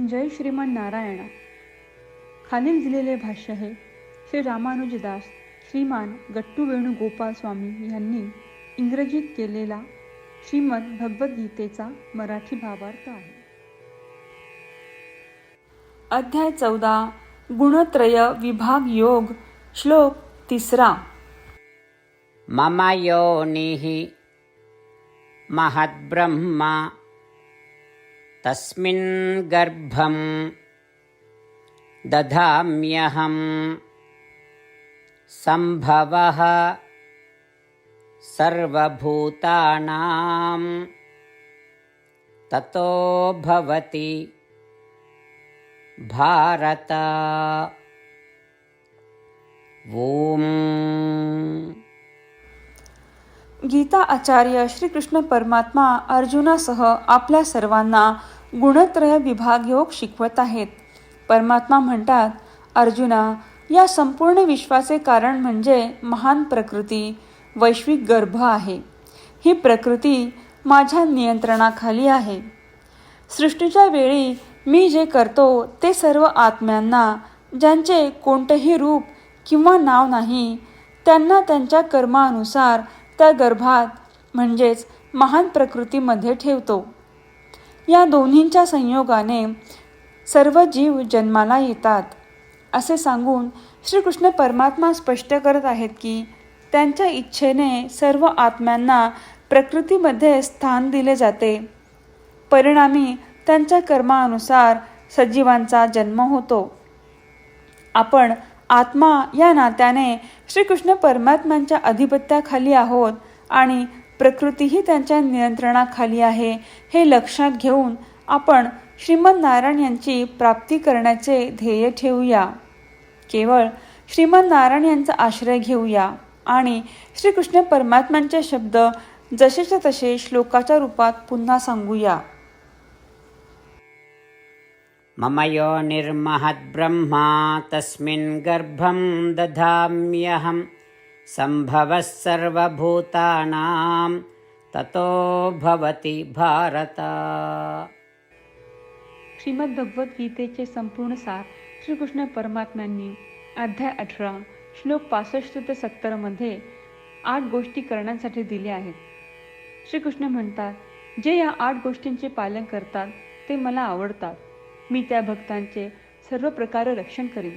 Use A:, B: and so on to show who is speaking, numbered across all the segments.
A: जय श्रीमान नारायणा. खालील दिलेले भाष्य हे श्री रामानुजदास श्रीमान गट्टू वेणुगोपाल स्वामी यांनी इंग्रजीत केलेला श्रीमद भगवद्गीतेचा मराठी भावार्थ आहे. अध्याय चौदा गुणत्रय विभाग योग श्लोक तिसरा.
B: मम योनिः महद्ब्रह्मा तस्मिन् गर्भं दधाम्यहं सम्भवः सर्वभूतानां। ततो भवति भारत। ॐ।
A: गीता आचार्य श्रीकृष्ण परमात्मा अर्जुनासह आपल्या सर्वांना गुणत्रय विभाग योग शिकवत आहेत. परमात्मा म्हणतात अर्जुना या संपूर्ण विश्वाचे कारण म्हणजे महान प्रकृती वैश्विक गर्भ आहे. ही प्रकृती माझ्या नियंत्रणाखाली आहे. सृष्टीच्या वेळी मी जे करतो ते सर्व आत्म्यांना ज्यांचे कोणतेही रूप किंवा नाव नाही त्यांना त्यांच्या कर्मानुसार त्या गर्भात म्हणजेच महान प्रकृतीमध्ये ठेवतो. या दोन्हींच्या संयोगाने सर्व जीव जन्माला येतात. असे सांगून श्रीकृष्ण परमात्मा स्पष्ट करत आहेत की त्यांच्या इच्छेने सर्व आत्म्यांना प्रकृतीमध्ये स्थान दिले जाते. परिणामी त्यांच्या कर्मानुसार सजीवांचा जन्म होतो. आपण आत्मा या नात्याने श्रीकृष्ण परमात्म्यांच्या अधिपत्याखाली आहोत आणि प्रकृतीही त्यांच्या नियंत्रणाखाली आहे. हे लक्षात घेऊन आपण श्रीमद नारायण यांची प्राप्ती करण्याचे ध्येय ठेवूया. केवळ श्रीमद नारायण यांचा आश्रय घेऊया आणि श्रीकृष्ण परमात्म्यांचे शब्द जसेच्या तसे श्लोकाच्या रूपात पुन्हा सांगूया.
B: मम योनिर्महद्ब्रह्मा तस्मिन् गर्भं दधाम्यहं सम्भवः सर्वभूतानां ततो भवति भारत।
A: श्रीमद्भगवद्गीतेचे संपूर्ण सार श्रीकृष्ण परमात्म्यांनी अध्याय अठरा श्लोक पासष्ट ते सत्तरमध्ये आठ गोष्टी करण्यासाठी दिल्या आहेत. श्रीकृष्ण म्हणतात जे या आठ गोष्टींचे पालन करतात ते मला आवडतात. मी त्या भक्तांचे सर्व प्रकारे रक्षण करीन.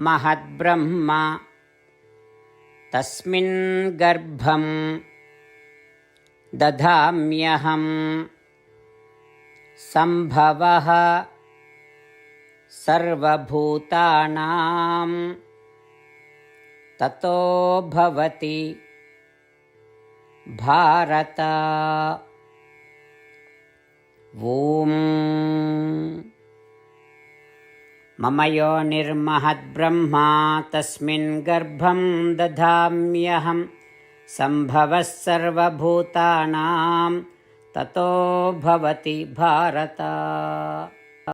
B: महद्ब्रह्म। तस्मिन् गर्भं दधाम्यहं सम्भवः सर्वभूतानां ततो भवति भारत। ॐ मम योनिर्महद्ब्रह्मा तस्मिन् गर्भं दधाम्यहं। सम्भवः सर्वभूतानां ततो भवति भारत